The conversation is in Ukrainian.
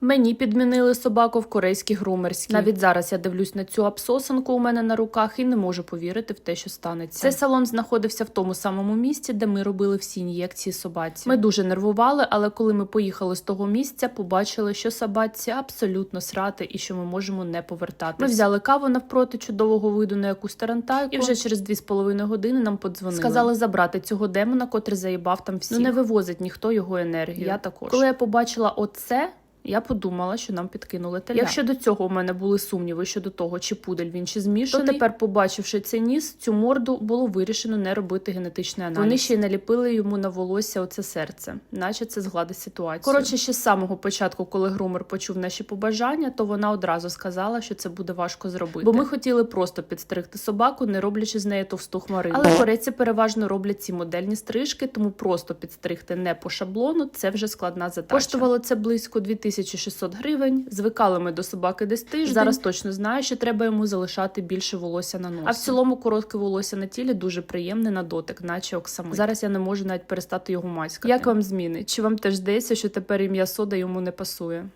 Мені підмінили собаку в корейській грумерській. Навіть зараз я дивлюсь на цю абсосанку у мене на руках і не можу повірити в те, що станеться. Цей салон знаходився в тому самому місці, де ми робили всі ін'єкції собаці. Ми дуже нервували, але коли ми поїхали з того місця, побачили, що собаці абсолютно срати і що ми можемо не повертатись. Ми взяли каву навпроти чудового виду на якусь тарантайку, і вже через дві з половиною години нам подзвонили. Сказали забрати цього демона, котрий заїбав там всіх. Ну не вивозить ніхто його енергію. Я також. Коли я побачила оце. Я подумала, що нам підкинули теля. Якщо до цього у мене були сумніви щодо того, чи пудель він чи змішаний, то тепер, побачивши цей ніс, цю морду було вирішено не робити генетичний аналіз. Вони ще й наліпили йому на волосся оце серце, наче це згладить ситуацію. Коротше, ще з самого початку, коли грумер почув наші побажання, то вона одразу сказала, що це буде важко зробити. Бо ми хотіли просто підстригти собаку, не роблячи з неї товсту хмарину. Але корейці переважно роблять ці модельні стрижки, тому просто підстригти не по шаблону це вже складна задача. Коштувало це близько 2600 гривень. Звикали ми до собаки десь тиждень. Зараз точно знаю, що треба йому залишати більше волосся на носі. А в цілому коротке волосся на тілі дуже приємне на дотик, наче оксамит. Зараз я не можу навіть перестати його маськати. Як вам зміни? Чи вам теж здається, що тепер ім'я сода йому не пасує?